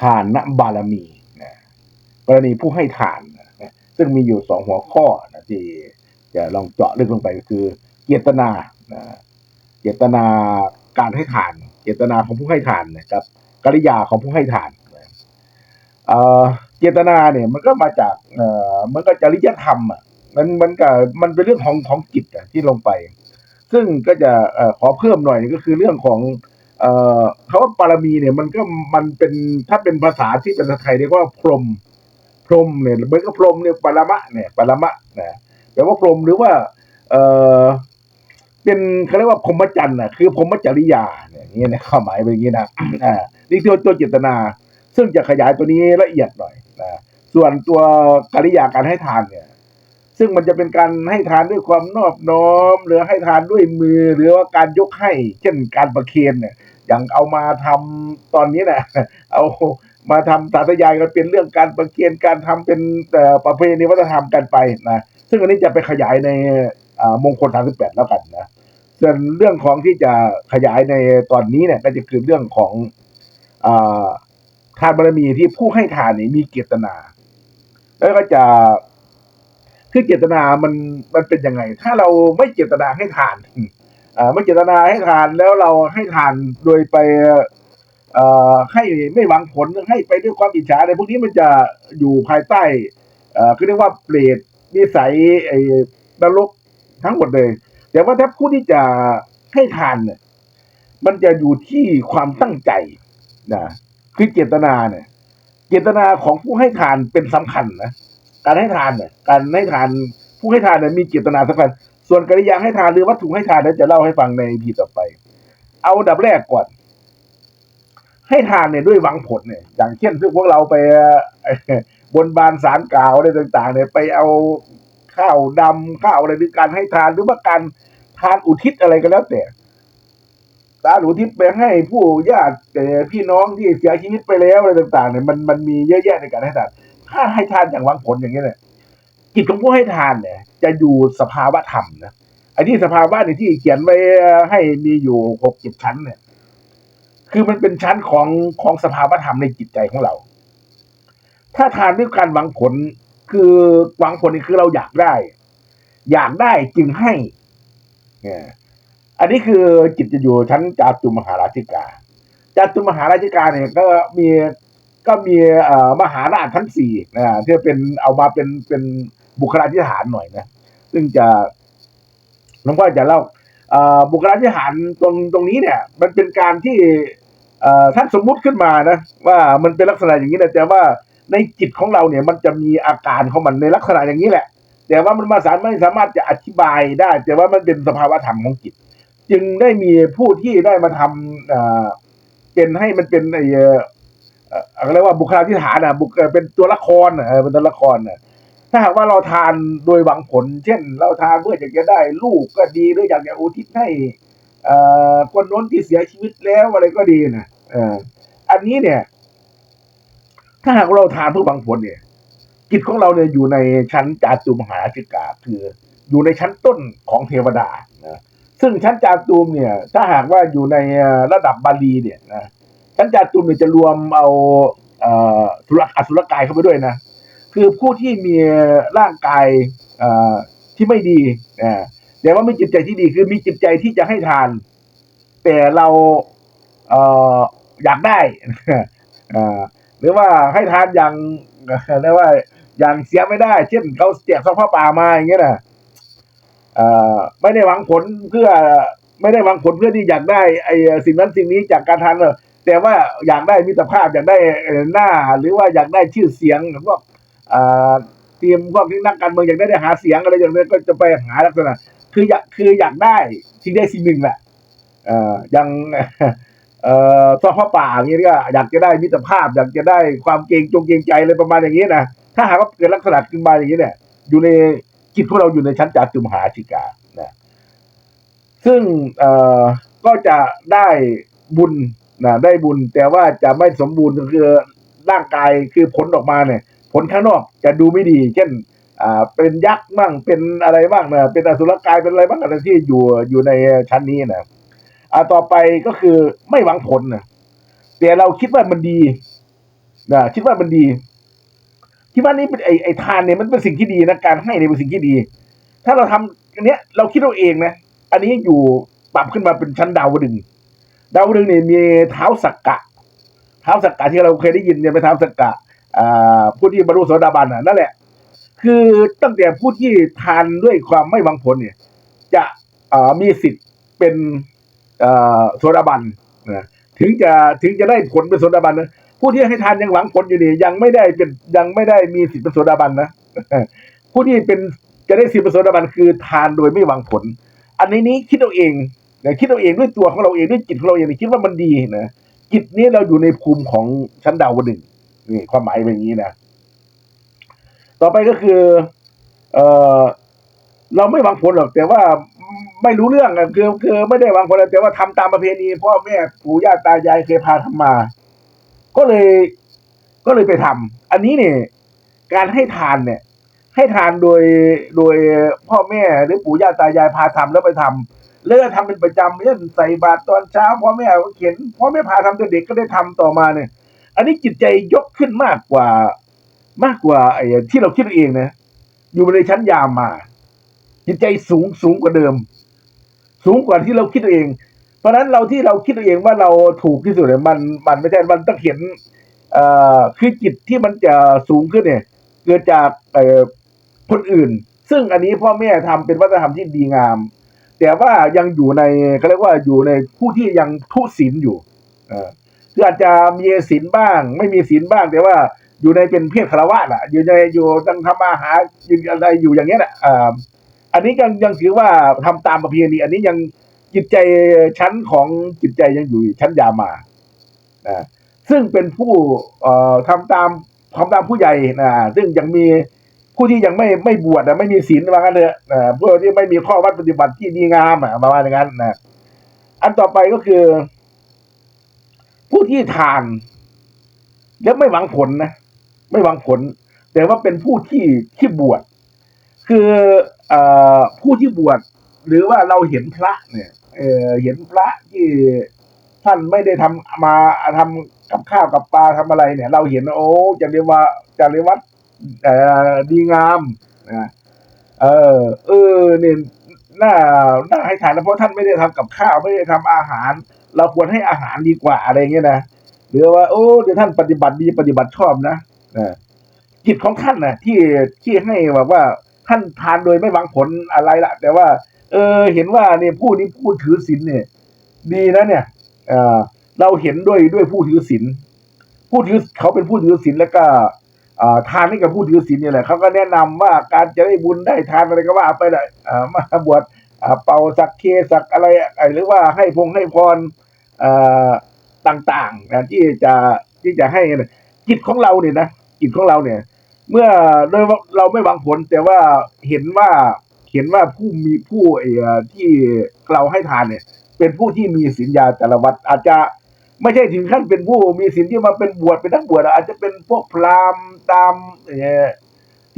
ทานนบารมีนะกรณีผู้ให้ทานนะซึ่งมีอยู่สองหัวข้อนะที่จะลองเจาะลึกลงไปก็คือ เจตนานะเจตนาการให้ทาน เจตนาของผู้ให้ทานนะครับกริยาของผู้ให้ทานนะเจตนาเนี่ยมันก็มาจากอ่อมันก็จริยธรรมอะมันมันก็มันเป็นเรื่องของของจิตที่ลงไป ซึ่งก็จะอขอเพิ่มหน่อยก็คือเรื่องของเอ่อ คำว่าปารมีเนี่ยมันก็มันเป็นถ้าเป็นภาษาที่เป็นภาษาไทยเรียกว่าพรหมพรหมเนี่ยมือนกับพรหมเนี่ยปรมะเนี่ยปรมะนะแปลว่าพรหมหรือว่า เออเป็นเขาเรียกว่าพรหมจรรย์น่ะคือพรหมจริยาเนี่ยอย่างเงี้ยนะความหมายเป็นอย่างนี้นะอ่านี่ตัวตัวเจตนา ซึ่งจะขยายตัวนี้ละเอียดหน่อยนะส่วนตัวกริยาการให้ทานเนี่ย ซึ่งมันจะเป็นการให้ทานด้วยความนอบน้อม หรือให้ทานด้วยมือหรือว่าการยกให้ เช่นการประเคนเนี่ย อย่างเอามาทำตอนนี้นะเอามาทำสาธยายกันเป็นเรื่องการประเคนการทำเป็นประเพณีวัฒนธรรมกันไปนะซึ่งอันนี้จะไปขยายในอ่ามงคล38แล้วกันนะส่วนเรื่องของที่จะขยายในตอนนี้เนี่ยก็จะคือเรื่องของอทานบารมีที่ผู้ให้ทานนี่มีเจตนา แล้วก็จะคือเจตนามันมันเป็นยังไง ถ้าเราไม่เจตนาให้ทาน อ่าไม่เจตนาให้ทานแล้วเราให้ทานโดยไปให้ไม่หวังผลให้ไปด้วยความอิจฉาอะไรพวกนี้มันจะอยู่ภายใต้เอ่อคือเรียกว่าเปรตนิสัยไอ้นรกทั้งหมดเลย แต่ว่าถ้าผู้ที่จะให้ทานเนี่ยมันจะอยู่ที่ความตั้งใจนะคือเจตนาเนี่ย เจตนาของผู้ให้ทานเป็นสำคัญนะการให้ทานเนี่ยการให้ทานผู้ให้ทานเนี่ยมีเจตนาสำคัญ ส่วนกริยาให้ทานหรือวัตถุให้ทานนั้นจะเล่าให้ฟังในพีต่อไป เอาดับแรกก่อน ให้ทานเนี่ยด้วยหวังผลเนี่ย อย่างเช่นพวกเราไปบนบานสารกล่าวอะไรต่าง ๆ เนี่ยไปเอาข้าวดำข้าวอะไรหรือการให้ทานหรือว่าการทานอุทิศอะไรก็แล้วแต่ทานอุทิศไปให้ผู้ญาติพี่น้องที่เสียชีวิตไปแล้วอะไรต่าง ๆ เนี่ยมันมันมีเยอะแยะในการให้ทาน ถ้าให้ทานอย่างหวังผลอย่างนี้เนี่ย จิตของผู้ให้ทานเนี่ย จะอยู่สภาวะธรรมนะไอันนี้สภาวะเนี่ยที่เขียนไว้ให้มีอยู่หกเจ็ดชั้นเนี่ย คือมันเป็นชั้นของของสภาวะธรรมในจิตใจของเรา ถ้าทานด้วยการหวังผลคือหวังผลนี่คือเราอยากได้ อยากได้จึงให้เนี่ยอันนี้คือจิตจะอยู่ชั้นจาตุมหาราชิกาจาตุมหาราชิกาเนี่ยก็มีก็มีเอ่อมหาราชชั้นสี่นะที่เป็นเอามาเป็นเป็น บุคลาธิฐานหน่อยนะซึ่งจะหลวงพ่อจะเล่าบุคลาธิฐานตรงตรงนี้เนี่ย มันเป็นการที่ท่านสมมุติขึ้นมานะ ว่ามันเป็นลักษณะอย่างนี้นะแต่ว่าในจิตของเราเนี่ย มันจะมีอาการของมันในลักษณะอย่างนี้แหละ แต่ว่ามันมาสามไม่สามารถจะอธิบายได้ แต่ว่ามันเป็นสภาวะธรรมของจิต จึงได้มีผู้ที่ได้มาทำเป็นให้มันเป็นไอ้เอ่อเอ่ออะไรยกว่าบุคลาธิฐานอะบุคเป็นตัวละครอะเออเป็นตัวละครอะ ถ้าหากว่าเราทานโดยหวังผล เช่น เราทานเพื่ออยากจะได้ลูกก็ดีหรืออยากจะอุทิศให้คนโน้นที่เสียชีวิตแล้วอะไรก็ดีนะออันนี้เนี่ย ถ้าหากเราทานเพื่อหวังผลเนี่ยจิตของเราเนี่ยอยู่ในชั้นจาตุมหาราชิกาคืออยู่ในชั้นต้นของเทวดานะซึ่งชั้นจาตุมเนี่ย ถ้าหากว่าอยู่ในระดับบาลีเนี่ยนะชั้นจาตุมเนี่ยจะรวมเอาอสุรอสุรกายเข้าไปด้วยนะ คือผู้ที่มีร่างกายที่ไม่ดีแต่ว่ามีจิตใจที่ดีคือมีจิตใจที่จะให้ทาน แต่เราเออยากได้หรือว่าให้ทานอย่างเรียกว่าอย่างเสียไม่ได้ เช่นเขาแจกซองผ้าป่ามาอย่างเงี้ยนะไม่ได้หวังผลเพื่อไม่ได้หวังผลเพื่อที่อยากได้ไอ้สิ่งนั้นสิ่งนี้จากการทานหรอกแต่ว่าอยากได้มิตรภาพอยากได้หน้า หรือว่าอยากได้ชื่อเสียงพวกอ่า ทีมพวกที่นักการเมืองอยากได้ได้หาเสียงอะไรอย่างนี้ก็จะไปหาลักษณะคืออยากคืออยากได้สิ่งใดสิ่งหนึ่งแหละอย่างเอ่อซองพป่าอย่างนี้ก็อยากจะได้มิตรภาพ อยากจะได้ความเกรงจงเกรงใจอะไรประมาณอย่างนี้นะถ้าหากว่าเกิดลักษณะขึ้นมาอย่างนี้เนี่ย อยู่ในจิตของเราอยู่ในชั้นจาตุมหาชิกานะซึ่งก็จะได้บุญนะได้บุญแต่ว่าจะไม่สมบูรณ์คือร่างกายคือผลออกมาเนี่ย ผลข้างนอกจะดูไม่ดี เช่นอ่าเป็นยักษ์บ้างเป็นอะไรบ้างนะเป็นอสุรกายเป็นอะไรบ้างอะไรที่อยู่อยู่ในชั้นนี้นะอ่าต่อไปก็คือไม่หวังผลนะแต่เราคิดว่ามันดีนะคิดว่ามันดีคิดว่านี่เป็นไอไอทานเนี่ยมันเป็นสิ่งที่ดีนะการให้เนี่ยเป็นสิ่งที่ดี ถ้าเราทำอันเนี้ยเราคิดเราเองนะอันนี้อยู่ปรับขึ้นมาเป็นชั้นดาวดึงดาวดึงเนี่ยมีเท้าสักกะ เท้าสักกะที่เราเคยได้ยินเนี่ยเป็นเท้าสักกะ ผู้ที่บรรลุโสดาบันนั่นแหละ คือตั้งแต่ผู้ที่ทานด้วยความไม่หวังผลเนี่ย จะมีสิทธิ์เป็นโสดาบันนะถึงจะถึงจะได้ผลเป็นโสดาบันนะผู้ที่ให้ทานยังหวังผลอยู่นี่ยังไม่ได้เป็นยังไม่ได้มีสิทธิ์เป็นโสดาบันนะผู้ที่เป็นจะได้สิทธิ์เป็นโสดาบันคือทานโดยไม่หวังผล อันนี้นี้คิดเอาเองนะคิดเอาเองด้วยตัวของเราเองด้วยจิตของเราเองคิดว่ามันดีนะจิตนี้เราอยู่ในภูมิของชั้นดาวดึง นี่ความหมายเป็นอย่างนี้นะ ต่อไปก็คือ เออเราไม่หวังผลหรอกแต่ว่าไม่รู้เรื่องอะคือคือไม่ได้หวังผลแต่ว่าทำตามประเพณีพ่อแม่ปู่ย่าตายายเคยพาทำมา ก็เลย ก็เลยไปทำอันนี้เนี่ยการให้ทานเนี่ย ให้ทานโดยโดยพ่อแม่หรือปู่ย่าตายายพาทำแล้วไปทำแล้วก็ทำเป็นประจำเช่นใส่บาตรตอนเช้าพ่อแม่เขียนพ่อแม่พาทำแต่เด็กก็ได้ทำต่อมาเนี่ย อันนี้จิตใจยกขึ้นมากกว่ามากกว่าไอ้ที่เราคิดเองนะอยู่ในชั้นยามมา จิตใจสูงสูงกว่าเดิม สูงกว่าที่เราคิดเอง เพราะฉะนั้นเราที่เราคิดเองว่าเราถูกที่สุดเนี่ยมันมันไม่ใช่มันต้องเห็นเอ่อคือจิตที่มันจะสูงขึ้นเนี่ย เกิดจากเอ่อคนอื่น ซึ่งอันนี้พ่อแม่ทำเป็นวัฒนธรรมที่ดีงาม แต่ว่ายังอยู่ในเขาเรียกว่าอยู่ในผู้ที่ยังทุศีลอยู่ เออ คืออาจจะมีศีลบ้าง ไม่มีศีลบ้าง แต่ว่าอยู่ในเป็นเพศคารวะน่ะ อยู่ในอยู่ยังทำมาหาอยู่อะไรอยู่อย่างเงี้ยน่ะอ่าอันนี้ยังยังถือว่าทำตามประเพณีอันนี้ยังจิตใจชั้นของจิตใจยังอยู่ชั้นยามาอ่าซึ่งเป็นผู้เอ่อทำตามทำตามผู้ใหญ่นะซึ่งยังมีผู้ที่ยังไม่ไม่บวชนะไม่มีศีลว่างั้นเลยอ่าผู้ที่ไม่มีข้อวัดปฏิบัติที่ดีงามอะประมาณอย่างนั้นนะอันต่อไปก็คือ ผู้ที่ทาน แล้วไม่หวังผลนะไม่หวังผล แต่ว่าเป็นผู้ที่ที่บวชคืออผู้ที่บวชหรือว่าเราเห็นพระเนี่ยเอเห็นพระที่ท่านไม่ได้ทำมาทำกับข้าวกับปลาทำอะไรเนี่ย เราเห็นโอ้จเรียกว่าจเรียกว่าเอ่อดีงามนะเออ เออเนี่ยน่าน่าให้ทานนะเพราะท่านไม่ได้ทำกับข้าวไม่ได้ทำอาหาร เราควรให้อาหารดีกว่าอะไรเงี้ยนะหรือว่า โอ้เดี๋ยวท่านปฏิบัติดีปฏิบัติชอบนะอจิตของท่านนะที่ที่ให้แบบว่าท่านทานโดยไม่หวังผลอะไรละแต่ว่า เออ เห็นว่าเนี่ยผู้นี้ผู้ถือศีลเนี่ย ดีนะเนี่ยเออเราเห็นด้วยด้วยผู้ถือศีลผู้ถือเขาเป็นผู้ถือศีลแล้วก็ทานให้กับผู้ถือศีลเนี่ยแหละเขาก็แนะนำว่าการจะได้บุญได้ทานอะไรก็ว่าไปเลยมาบวช เป่าสักเคสักอะไรไอ้หรือว่าให้พงให้พรอ่าต่างๆนะที่จะที่จะให้เนี่ยจิตของเราเนี่ยนะจิตของเราเนี่ย เมื่อโดยว่าเราไม่หวังผล แต่ว่าเห็นว่าเห็นว่าผู้มีผู้เอ่อที่เราให้ทานเนี่ย เป็นผู้ที่มีศีลยาแต่ละวัดอาจจะไม่ใช่ถึงขั้นเป็นผู้มีศีลที่มาเป็นบวชเป็นนักบวชอาจจะเป็นพวกพราหมณ์ตามเอ่อ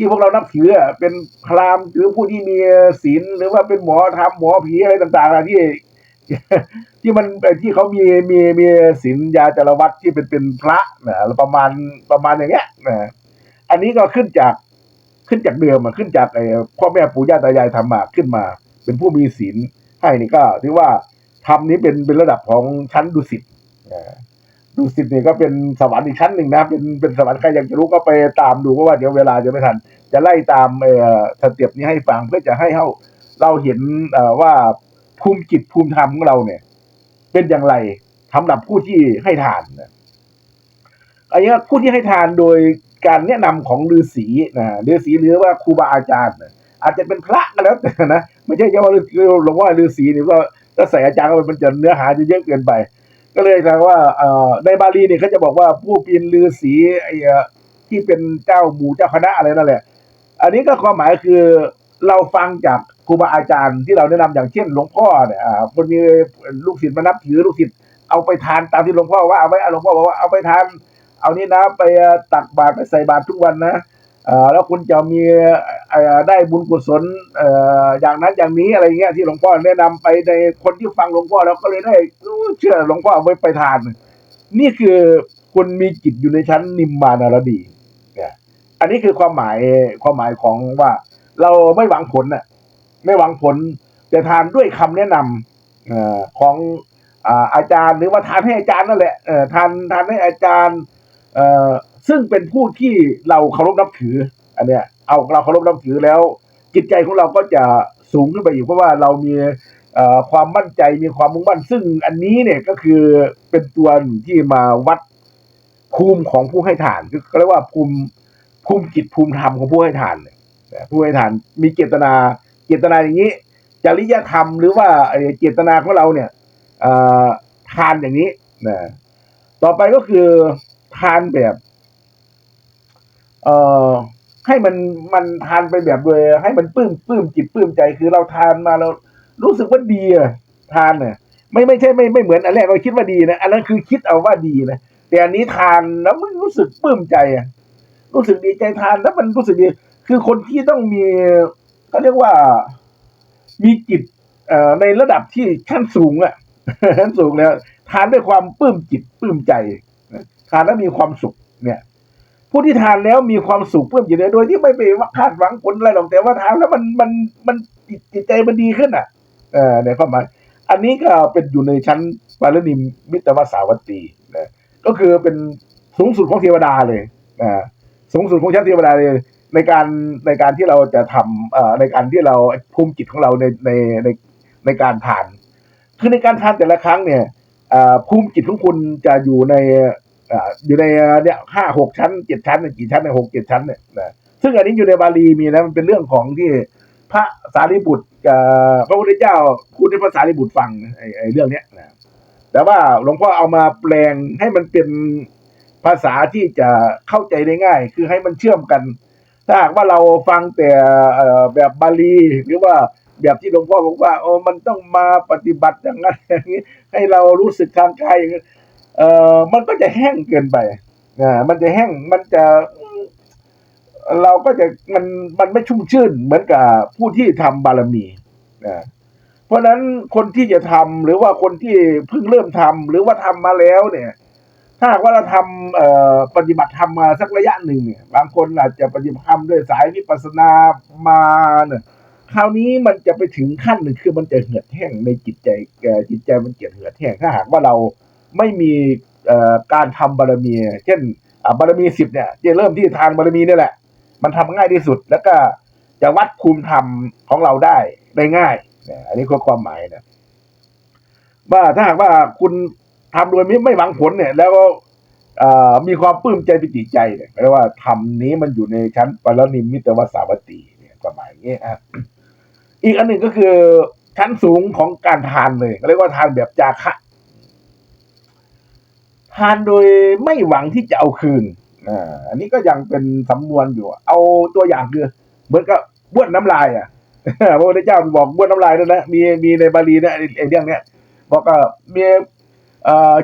ที่พวกเรานับถือเป็นพราหมณ์หรือผู้ที่มีศีลหรือว่าเป็นหมอทำหมอผีอะไรต่างๆอะที่ ที่มันที่เขามีมีมีศีลยาจารวัตที่เป็นเป็นพระนะประมาณประมาณอย่างเงี้ยนะอันนี้ก็ขึ้นจากขึ้นจากเดิมอะขึ้นจากไอ้พ่อแม่ปู่ย่าตายายทำมาขึ้นมา เป็นผู้มีศีลให้นี่ก็ถือว่าทำนี้เป็นเป็นระดับของชั้นดุสิตนะ ดุสิตนี่ก็เป็นสวรรค์อีกชั้นหนึ่งนะเป็นเป็นสวรรค์ใครอยากจะรู้ก็ไปตามดูเพราะว่าเดี๋ยวเวลาจะไม่ทัน จะไล่ตามเอ่อสเต็ปนี้ให้ฟังเพื่อจะให้เราเราเห็นเอ่อว่าภูมิจิตภูมิธรรมของเราเนี่ย เป็นอย่างไรสำหรับผู้ที่ให้ทานนะอันนี้ผู้ที่ให้ทานโดยการแนะนำของฤาษีนะฤาษีหรือว่าครูบาอาจารย์อาจจะเป็นพระก็แล้วแต่นะไม่ใช่แค่ว่าหลวงว่าฤาษีนี่ก็ถ้าใส่อาจารย์ก็มันจะเนื้อหาจะเยอะเกินไป ก็เลยกลว่าในบาลีเนี่ยเขาจะบอกว่าผู้เป็นฤาษีไอ้ที่เป็นเจ้าหมู่เจ้าคณะอะไรนั่นแหละ อันนี้ก็ความหมายคือเราฟังจากครูบาอาจารย์ที่เราแนะนำอย่างเช่นหลวงพ่อเนี่ยอ่าคนมีลูกศิษย์มานับถือลูกศิษย์เอาไปทานตามที่หลวงพ่อว่าเอาไว้หลวงพ่อบอกว่าเอาไปทาน เอานี่นะไปตักบาตรไปใส่บาตรทุกวันนะ แล้วคุณจะมีได้บุญกุศลอ่ออย่างนั้นอย่างนี้อะไรเงี้ยที่หลวงพ่อแนะนำไปในคนที่ฟังหลวงพ่อแล้วก็เลยได้เชื่อหลวงพ่อเอาไว้ไปทาน นี่คือคุณมีจิตอยู่ในชั้นนิมมานารดีเนี่ยอันนี้คือความหมายความหมายของว่าเราไม่หวังผลน่ะไม่หวังผลแต่ทานด้วยคำแนะนำเอ่อของอาจารย์หรือว่าทานให้อาจารย์นั่นแหละเออทานทานให้อาจารย์อ่อ ซึ่งเป็นผู้ที่เราเคารพนับถือ อันเนี้ย เอาเราเคารพนับถือแล้ว จิตใจของเราก็จะสูงขึ้นไปอีกเพราะว่าเรามีความมั่นใจมีความมุ่งมั่น ซึ่งอันนี้เนี่ยก็คือเป็นตัวที่มาวัดภูมิของผู้ให้ทานคือเรียกว่าภูมิภูมิจิตภูมิธรรมของผู้ให้ทานเนี่ยผู้ให้ทานมีเจตนาเจตนาอย่างนี้ จริยธรรมหรือว่าเจตนาของเราเนี่ยทานอย่างนี้นะต่อไปก็คือทานแบบ เอ่อให้มันมันทานไปแบบโดยให้มันปลื้มปลื้มจิตปลื้มใจคือเราทานมาเรารู้สึกว่าดีอะทานเนี่ยไม่ไม่ใช่ไม่ไม่เหมือนอันแรกเราคิดว่าดีนะอันนั้นคือคิดเอาว่าดีนะแต่อันนี้ทานแล้วมันรู้สึกปลื้มใจอะรู้สึกดีใจทานแล้วมันรู้สึกดี คือคนที่ต้องมีเขาเรียกว่ามีจิตเอ่อในระดับที่ขั้นสูงอะขั้นสูงแล้วทานด้วยความปลื้มจิตปลื้มใจ ทานแล้วมีความสุขเนี่ย ผู้ที่ทานแล้วมีความสุขเพิ่มจิตใจโดยที่ไม่ไปคาดหวังผลอะไรหรอกแต่ว่าทานแล้วมันมันมันจิตใจมันดีขึ้นอะเออในความหมายอันนี้ก็เป็นอยู่ในชั้นปารณิมมิตรวสาวัตตีนะก็คือเป็นสูงสุดของเทวดาเลยอ่าสูงสุดของชั้นเทวดาเลยในการในการที่เราจะทำเอ่อในการที่เราภูมิจิตของเราในในในในการทาน คือในการทานแต่ละครั้งเนี่ยอ่าภูมิจิตของคุณจะอยู่ใน อยู่ในเนี่ยห้าหกชั้นเจ็ดชั้นเนี่ยกี่ชั้นเนี่ยหกเจ็ดชั้นเนี่ยนะซึ่งอันนี้อยู่ในบาลีมีนะมันเป็นเรื่องของที่พระสารีบุตรพระพุทธเจ้าพูดให้พระสารีบุตรฟังไอ้ไอเรื่องเนี้ยนะแต่ว่าหลวงพ่อเอามาแปลงให้มันเป็นภาษาที่จะเข้าใจได้ง่าย คือให้มันเชื่อมกัน ถ้าหากว่าเราฟังแต่แบบบาลีหรือว่าแบบที่หลวงพ่อบอกว่าโอ้มันต้องมาปฏิบัติอย่างนั้นอย่างนี้ให้เรารู้สึกทางกายอย่างนี้ เอ่อมันก็จะแห้งเกินไปนะมันจะแห้งมันจะ เราก็จะมันมันไม่ชุ่มชื่นเหมือนกับผู้ที่ทำบารมีนะเพราะนั้นคนที่จะทำหรือว่าคนที่เพิ่งเริ่มทำหรือว่าทำมาแล้วเนี่ย ถ้าหากว่าเราทำเอ่อปฏิบัติธรรมมาสักระยะหนึ่งเนี่ย บางคนอาจจะปฏิบัติธรรมด้วยสายวิปัสสนามาเนี่ยคราวนี้มันจะไปถึงขั้นหนึ่งคือมันจะเหือดแห้งในจิตใจเอ่อจิตใจมันเกิดเหือดแห้งถ้าหากว่าเรา ไม่มีการทำบารมี เช่นบารมีสิบเนี่ยจะเริ่มที่ทานบารมีนี่แหละ มันทำง่ายที่สุดแล้วก็จะวัดภูมิธรรมของเราได้ได้ง่ายเนี่ยอันนี้คือความหมายนะว่าถ้าหากว่าคุณทำโดยไม่ไม่หวังผลเนี่ย แล้วก็มีความปลื้มใจปิติใจเนี่ยแปลว่าธรรมนี้มันอยู่ในชั้นปรนิมมิตวสาวัตตีเนี่ยความหมายอย่างนี้อะอีกอันหนึ่งก็คือชั้นสูงของการทานเลยเรียกว่าทานแบบจาคะ ทานโดยไม่หวังที่จะเอาคืนอ่าอันนี้ก็ยังเป็นสำนวนอยู่ เอาตัวอย่างคือ เหมือนกับบ้วนน้ำลายอะพระพุทธเจ้าบอกบ้วนน้ำลายด้วยนะมีมีในบาลีนี่ยไอ้เรื่องเนี้ยบอกว่ามี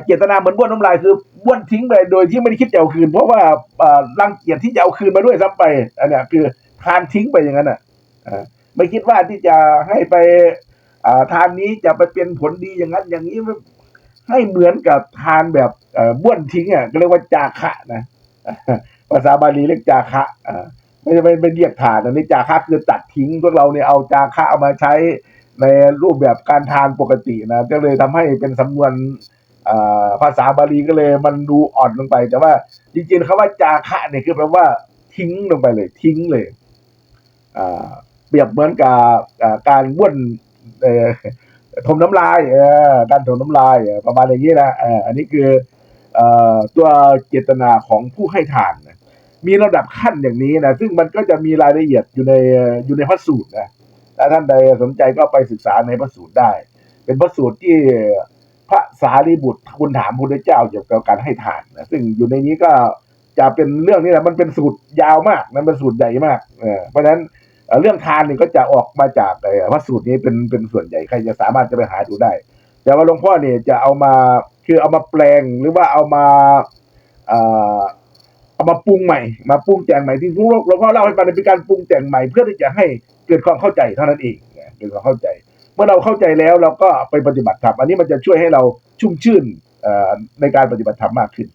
เจตนาเหมือนบ้วนน้ำลายคือบ้วนทิ้งไปโดยที่ไม่ได้คิดจะเอาคืน เพราะว่าเอ่อรังเกียจที่จะเอาคืนมาด้วยซ้ำไปอันนี้คือทานทิ้งไปอย่างนั้นอะไม่คิดว่าที่จะให้ไปทานนี้จะไปเป็นผลดีอย่างนั้น อย่างนี้ ให้เหมือนกับทานแบบบ้วนทิ้งอะก็เรียกว่าจาคะนะภาษาบาลีเรียกจาคะอ่าไม่ใช่ไม่ไม่เรียกทานอันนี้จาคะคือตัดทิ้งพวกเราเนี่ยเอาจาคะเอามาใช้ในรูปแบบการทานปกตินะก็เลยทำให้เป็นสำนวนภาษาบาลีก็เลยมันดูอ่อนลงไป แต่ว่าจริงๆคำว่าจาคะเนี่ยคือแปลว่าทิ้งลงไปเลย ทิ้งเลยเปรียบเหมือนกับการบ้วน เอ่อถมน้ำลายเออการถมน้ำลายประมาณอย่างนี้นะเอออันนี้คือเอ่อตัวเจตนาของผู้ให้ทานนะมีระดับขั้นอย่างนี้นะซึ่งมันก็จะมีรายละเอียดอยู่ในอยู่ในพระสูตรนะถ้าท่านใดสนใจก็ไปศึกษาในพระสูตรได้ เป็นพระสูตรที่พระสารีบุตรคุณถามพระเจ้าเกี่ยวกับการให้ทานนะซึ่งอยู่ในนี้ก็จะเป็นเรื่องนี้แหละมันเป็นสูตรยาวมากมันเป็นสูตรใหญ่มากเออเพราะฉะนั้น เรื่องทานนี่ก็จะออกมาจากพระสูตรนี้เป็นเป็นส่วนใหญ่ใครจะสามารถจะไปหาดูได้ แต่ว่าหลวงพ่อเนี่ยจะเอามาคือเอามาแปลงหรือว่าเอามาเอามาปรุงใหม่ มาปรุงแต่งใหม่ที่หลวงหลวงพ่อเล่าให้ฟังเป็นการปรุงแต่งใหม่ เพื่อที่จะให้เกิดความเข้าใจเท่านั้นเองเกิดความเข้าใจ เมื่อเราเข้าใจแล้วเราก็ไปปฏิบัติธรรมอันนี้มันจะช่วยให้เราชุ่มชื่นในการปฏิบัติธรรมมากขึ้น